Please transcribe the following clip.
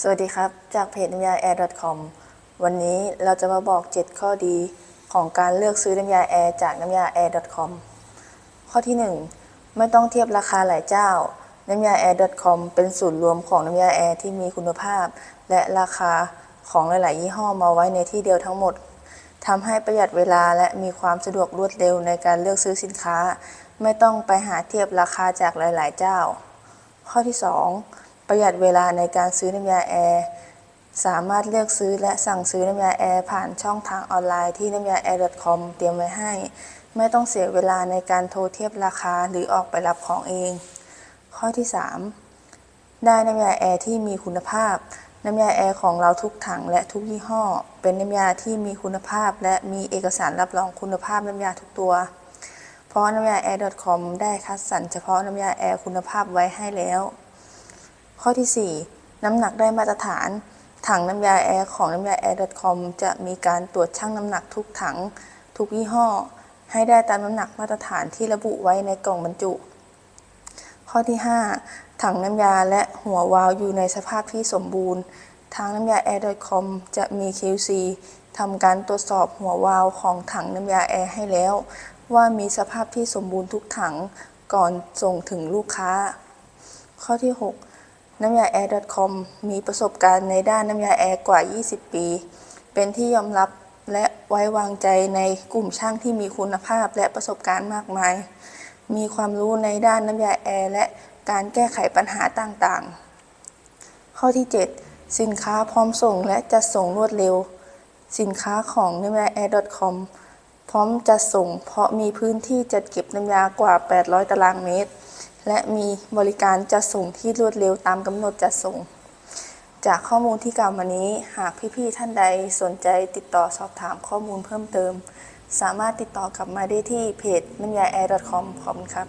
สวัสดีครับ จากเพจน้ำยา air.com วันนี้เราจะมาบอก 7 ข้อดีของการเลือกซื้อน้ำยาแอร์จากน้ำยา air.com ข้อที่ 1 ไม่ต้องเทียบราคาหลายเจ้า น้ำยา air.com เป็นศูนย์รวมของน้ำยาแอร์ที่มีคุณภาพ และราคาของหลาย ๆ ยี่ห้อมาไว้ในที่เดียวทั้งหมดทำให้ประหยัดเวลาและมีความสะดวกรวดเร็วในการเลือกซื้อสินค้า ไม่ต้องไปหาเทียบราคาจากหลาย ๆ เจ้า ข้อที่ 2 ประหยัดเวลาในการซื้อน้ำยาแอร์สามารถเลือกซื้อและสั่งซื้อน้ำยาแอร์ผ่านช่องทางออนไลน์ที่น้ำยา air.com เตรียมไว้ให้ ไม่ต้องเสียเวลาในการโทรเทียบราคาหรือออกไปรับของเอง ข้อที่ 3 ได้น้ำยาแอร์ที่มีคุณภาพ น้ำยาแอร์ของเราทุกถังและทุกยี่ห้อ เป็นน้ำยาที่มีคุณภาพ และมีเอกสารรับรองคุณภาพน้ำยาทุกตัว เพราะน้ำยา air.com ได้คัดสรรเฉพาะน้ำยาแอร์คุณภาพไว้ให้แล้ว ข้อที่ 4 น้ำหนักได้มาตรฐาน ถังน้ำยาแอร์ของน้ำยา air.com จะมีการตรวจชั่งน้ำหนักทุกถัง ทุกยี่ห้อ ให้ได้ตามน้ำหนักมาตรฐานที่ระบุไว้ในกล่องบรรจุ ข้อที่ 5 ถังน้ำยาและหัววาล์วอยู่ในสภาพที่สมบูรณ์ ทางน้ำยา air.com จะมี QC ทำการตรวจสอบหัววาล์วของถังน้ำยาแอร์ให้แล้ว ว่ามีสภาพที่สมบูรณ์ทุกถังก่อนส่งถึงลูกค้า ข้อที่ 6 น้ำยา air.com มีประสบการณ์ในด้านน้ำยาแอร์กว่า 20 ปี เป็นที่ยอมรับและไว้วางใจในกลุ่มช่างที่มีคุณภาพและประสบการณ์มากมาย มีความรู้ในด้านน้ำยาแอร์และการแก้ไขปัญหาต่างๆ ข้อที่ 7 สินค้าพร้อมส่งและจัดส่งรวดเร็ว สินค้าของน้ำยา air.com พร้อมจัดส่งเพราะมีพื้นที่จัดเก็บน้ำยากว่า 800 ตารางเมตร และมีบริการจัดส่งที่รวดเร็วตามกำหนดจัดส่ง จากข้อมูลที่กล่าวมานี้ หากพี่ๆท่านใดสนใจติดต่อสอบถามข้อมูลเพิ่มเติม สามารถติดต่อกลับมาได้ที่เพจน้ำยา air.com ขอบคุณครับ